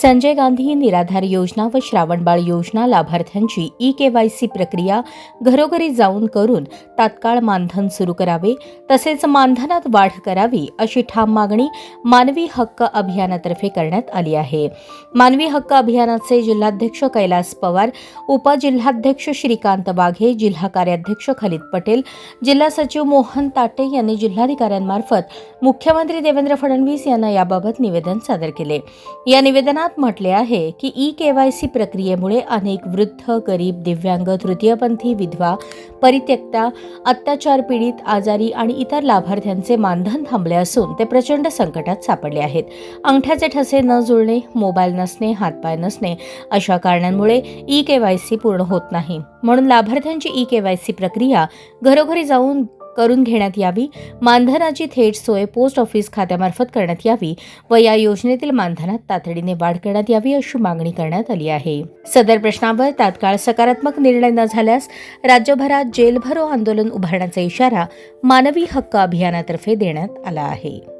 Sanjay Gandhi Niradhar Yojana व श्रावणबाळ योजना लाभार्थ्यांची ई के वाय सी प्रक्रिया घरोघरी जाऊन करून तात्काळ मानधन सुरू करावे तसेच मानधनात वाढ करावी अशी ठाम मागणी मानवी हक्क अभियानातर्फे करण्यात आली आहे. मानवी हक्क अभियानाचे जिल्हाध्यक्ष कैलास पवार उपजिल्हाध्यक्ष श्रीकांत वाघे जिल्हा कार्याध्यक्ष खलिद पटेल जिल्हा सचिव मोहन ताटे यांनी जिल्हाधिकाऱ्यांमार्फत मुख्यमंत्री देवेंद्र फडणवीस यांना याबाबत निवेदन सादर केले. या निवेदनात म्हटले आहे की ई के वाय सी प्रक्रियेमुळे अनेक वृद्ध गरीब दिव्यांग तृतीयपंथी विधवा परित्यक्ता अत्याचार पीडित आजारी आणि इतर लाभार्थ्यांचे मानधन थांबले असून ते प्रचंड संकटात सापडले आहेत. अंगठ्याचे ठसे न जुळणे मोबाईल नसणे हातपाय नसणे अशा कारणांमुळे ई के वाय सी पूर्ण होत नाही. म्हणून लाभार्थ्यांची ई के वाय सी प्रक्रिया घरोघरी जाऊन करून घेण्यात यावी. मानधनाची थेट सोय पोस्ट ऑफिस खात्यामार्फत करण्यात यावी व या योजनेतील मानधनात तातडीने वाढ करण्यात यावी अशी मागणी करण्यात आली आहे. सदर प्रश्नावर तात्काळ सकारात्मक निर्णय न झाल्यास राज्यभरात जेलभरो आंदोलन उभारण्याचा इशारा मानवी हक्क अभियानातर्फे देण्यात आला आहे.